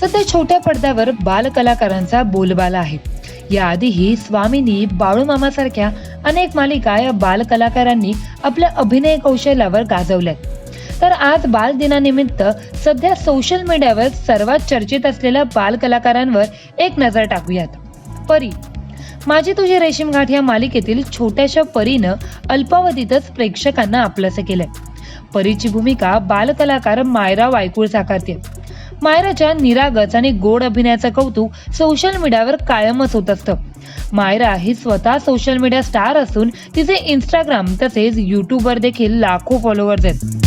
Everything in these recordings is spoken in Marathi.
सध्या छोट्या पडद्यावर बालकलाकारांचा बोलबाला आहे. याआधीही स्वामीनी बाळूमामासारख्या अनेक मालिका या बालकलाकारांनी आपल्या अभिनय कौशल्यावर गाजवल्यात तर आज बाल दिनानिमित्त सध्या सोशल मीडियावर सर्वात चर्चेत असलेल्या बालकलाकारांवर एक नजर टाकूयात. परी. माझी तुझी रेशीम गाठ या मालिकेतील छोट्याशा परीनं अल्पावधीतच प्रेक्षकांना आपलंसं केलंय. परीची भूमिका बालकलाकार मायरा वायकूळ साकारते मायराच्या निरागस आणि गोड अभिनयाचं कौतुक सोशल मीडियावर कायमच होत असतं. मायरा ही स्वतः सोशल मीडिया स्टार असून तिचे इंस्टाग्राम तसेच युट्यूबवर देखील लाखो फॉलोअर्स आहेत.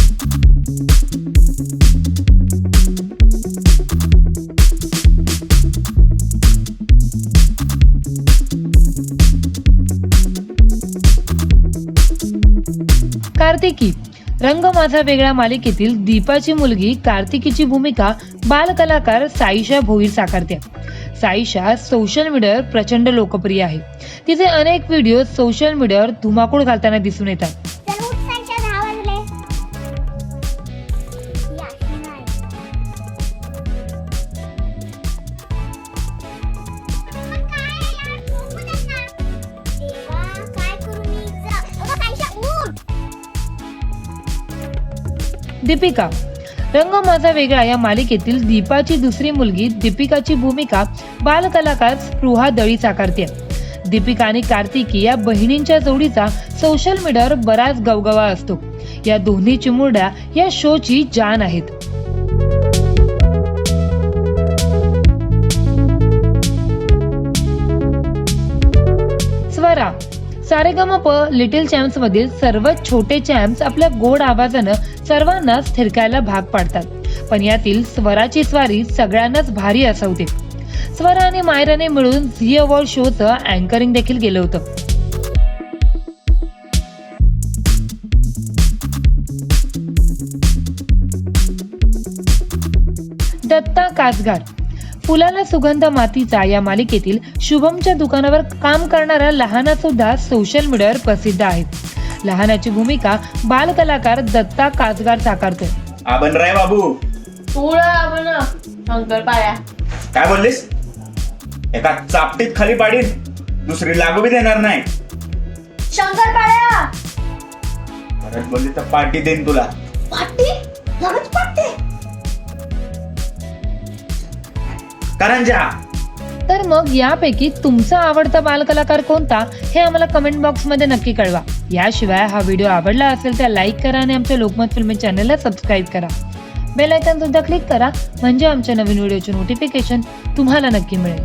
कार्तिकी रंग माझा वेगळ्या मालिकेतील दीपाची मुलगी कार्तिकीची भूमिका बालकलाकार साईशा भोईर साकारते. साईशा सोशल मीडियावर प्रचंड लोकप्रिय आहे. तिचे अनेक व्हिडिओ सोशल मीडियावर धुमाकूळ घालताना दिसून येतात. दीपिका. रंग माझा वेगळा या मालिकेतील दीपाची दुसरी मुलगी दीपिकाची भूमिका बालकलाकार स्पृहा दळी साकारते. दीपिका आणि कार्तिकी या बहिणींच्या जोडीचा सोशल मीडियावर बराच गवगवा असतो. या दोन्ही चिमुरड्या या शोची जान आहेत. सारेगमप लिटिल चॅम्प्स मधील सर्वात छोटे चॅम्प्स आपल्या गोड आवाजानं सर्वांनाच थिरकायला भाग पाडतात. पण यातील स्वराची स्वारी सगळ्यांनाच भारी असवते. स्वरा आणि मायराने मिळून झी अवॉर्ड शोचं अँकरिंग देखील केलं होतं. दत्ता कासगार. फुलाला सुगंध मातीचा या मालिकेतील शुभमच्या दुकानावर काम करणारा लहाना सुद्धा सोशल मीडियावर प्रसिद्ध आहे. लहानाची भूमिका बालकलाकार दत्ता कासगार साकारतो आपण राय बाबू? शंकर पाया. काय बोललीस? एका चापटीत खाली पाडीन दुसरी लागू बी देणार नाही. शंकर पाया. परत बोलली तर पार्टी देईन तुला. पाटी लगेच पाटी करंजा तर मग यापैकी तुमचा आवडता बालकलाकार कोणता हे आम्हाला कमेंट बॉक्समध्ये नक्की कळवा. याशिवाय हा व्हिडिओ आवडला असेल तर लाईक करा आणि आमच्या लोकमत फिल्मी चॅनलला सबस्क्राईब करा. बेल आयकॉन सुद्धा क्लिक करा म्हणजे आमच्या नवीन व्हिडिओचे नोटिफिकेशन तुम्हाला नक्की मिळेल.